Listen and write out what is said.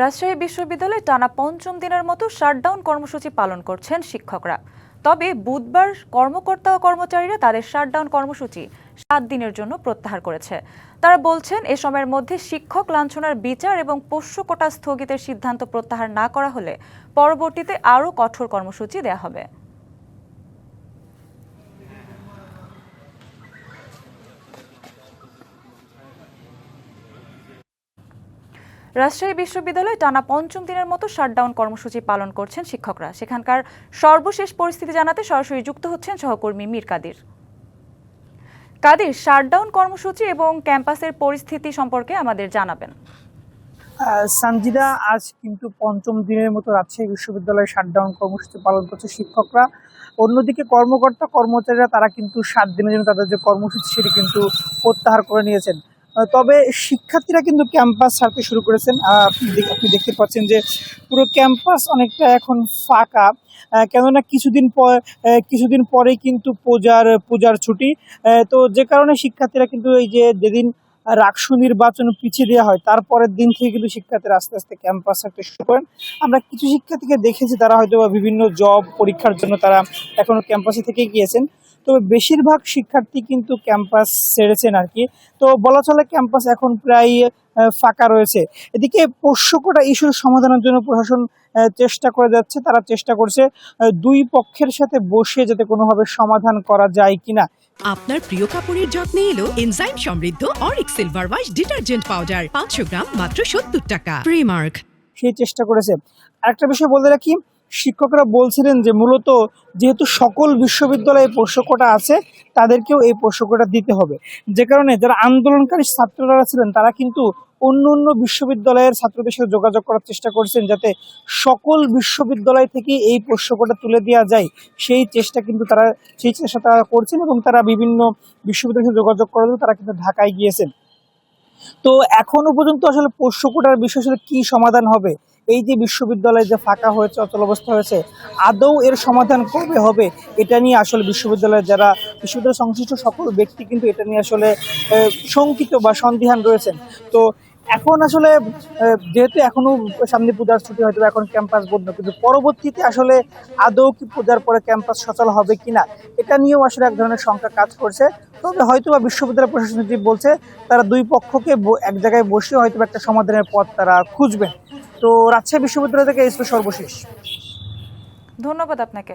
রাজশাহী বিশ্ববিদ্যালয়ে টানা পঞ্চম দিনের মতো শাটডাউন কর্মসূচি পালন করছেন শিক্ষকরা। তবে বুধবার কর্মকর্তা ও কর্মচারীরা তাদের শাটডাউন কর্মসূচি সাত দিনের জন্য প্রত্যাহার করেছে। তারা বলছেন, এ সময়ের মধ্যে শিক্ষক লাঞ্ছনার বিচার এবং পোষ্য কোটা স্থগিতের সিদ্ধান্ত প্রত্যাহার না করা হলে পরবর্তীতে আরও কঠোর কর্মসূচি দেয়া হবে। রাজশাহী বিশ্ববিদ্যালয়ে টানা পঞ্চম দিনের মতো শাটডাউন কর্মসূচি পালন করছেন শিক্ষকরা। সেখানকার সর্বশেষ পরিস্থিতি জানাতে সরাসরি যুক্ত হচ্ছেন সহকর্মী মীর কাদির। কাদির, শাটডাউন কর্মসূচি এবং ক্যাম্পাসের পরিস্থিতি সম্পর্কে আমাদের জানাবেন। সানজিদা, আজ কিন্তু পঞ্চম দিনের মতো রাজশাহী বিশ্ববিদ্যালয়ে শাটডাউন কর্মসূচি পালন করছে শিক্ষকরা। অন্যদিকে কর্মকর্তা, কর্মচারীরা, তারা কিন্তু সাত দিনের জন্য তাদের যে কর্মসূচি, সেটি কিন্তু প্রত্যাহার করে নিয়েছেন। তবে শিক্ষার্থীরা কিন্তু ক্যাম্পাস ছাড়তে শুরু করেছেন। আপনি দেখতে পাচ্ছেন যে পুরো ক্যাম্পাস অনেকটা এখন ফাঁকা। কেননা কিছুদিন পর কিছুদিন পরেই কিন্তু পূজার পূজার ছুটি। তো যে কারণে শিক্ষার্থীরা কিন্তু এই যে যেদিন রাকসু নির্বাচন পিছিয়ে দেওয়া হয়, তারপরের দিন থেকে কিন্তু শিক্ষার্থীরা আস্তে আস্তে ক্যাম্পাস ছাড়তে শুরু করেন। আমরা কিছু শিক্ষার্থীকে দেখেছি, তারা হয়তো বিভিন্ন জব পরীক্ষার জন্য তারা এখনও ক্যাম্পাসে থেকে গিয়েছেন। তবে বেশিরভাগ শিক্ষার্থী কিন্তু ক্যাম্পাস ছেড়েছেন আর কি। তো বলা চলে ক্যাম্পাস এখন প্রায় ফাঁকা রয়েছে। এদিকে পোষ্যকোটা ইস্যুর সমাধানের জন্য প্রশাসন চেষ্টা করে যাচ্ছে তারা চেষ্টা করছে দুই পক্ষের সাথে বসে যাতে কোনোভাবে সমাধান করা যায় কিনা। আপনার প্রিয় কাপড়ের যত্নে এলো এনজাইম সমৃদ্ধ Arik silver wash detergent powder পাঁচশো গ্রাম মাত্র সত্তর টাকা। প্রিমার্ক। সেই চেষ্টা করেছে। আরেকটা বিষয় বলতে রাখি শিক্ষকরা বলছিলেন যে মূলত যেহেতু সকল বিশ্ববিদ্যালয়ে পোষ্যকোটা আছে, তাদেরকেও এই পোষ্যকোটা দিতে হবে। যে কারণে যারা আন্দোলনকারী ছাত্ররা ছিলেন, তারা কিন্তু অন্য অন্য বিশ্ববিদ্যালয়ের ছাত্রদের সাথে যোগাযোগ করার চেষ্টা করছেন যাতে সকল বিশ্ববিদ্যালয় থেকে এই পোষ্যকোটা তুলে দেওয়া যায়। সেই চেষ্টা কিন্তু তারা, সেই চেষ্টা তারা করছেন এবং তারা বিভিন্ন বিশ্ববিদ্যালয়ের সাথে যোগাযোগ করার জন্য তারা কিন্তু ঢাকায় গিয়েছেন। তো এখনও পর্যন্ত আসলে পোষ্যকোটার বিষয় আসলে কি সমাধান হবে? এই যে বিশ্ববিদ্যালয় যে ফাঁকা হয়েছে, অচল অবস্থা হয়েছে, আদৌ এর সমাধান কবে হবে? এটা নিয়ে আসলে বিশ্ববিদ্যালয়ের যারা বিশ্ববিদ্যালয় সংশ্লিষ্ট সকল ব্যক্তি কিন্তু এটা নিয়ে আসলে শঙ্কিত বা সন্দিহান রয়েছেন। তো এখন আসলে যেহেতু এখনও সামনে পূজার ছুটি, হয়তো এখন ক্যাম্পাস বন্ধ, কিন্তু পরবর্তীতে আসলে আদৌ কি পূজার পরে ক্যাম্পাস সচল হবে কিনা, এটা নিয়েও আসলে এক ধরনের সংখ্যা কাজ করছে। তবে হয়তো বা বিশ্ববিদ্যালয় প্রশাসন বলছে, তারা দুই পক্ষকে এক জায়গায় বসে হয়তো একটা সমাধানের পথ তারা খুঁজবেন। তো রাজশাহী বিশ্ববিদ্যালয় থেকে এই সর্বশেষ। ধন্যবাদ আপনাকে।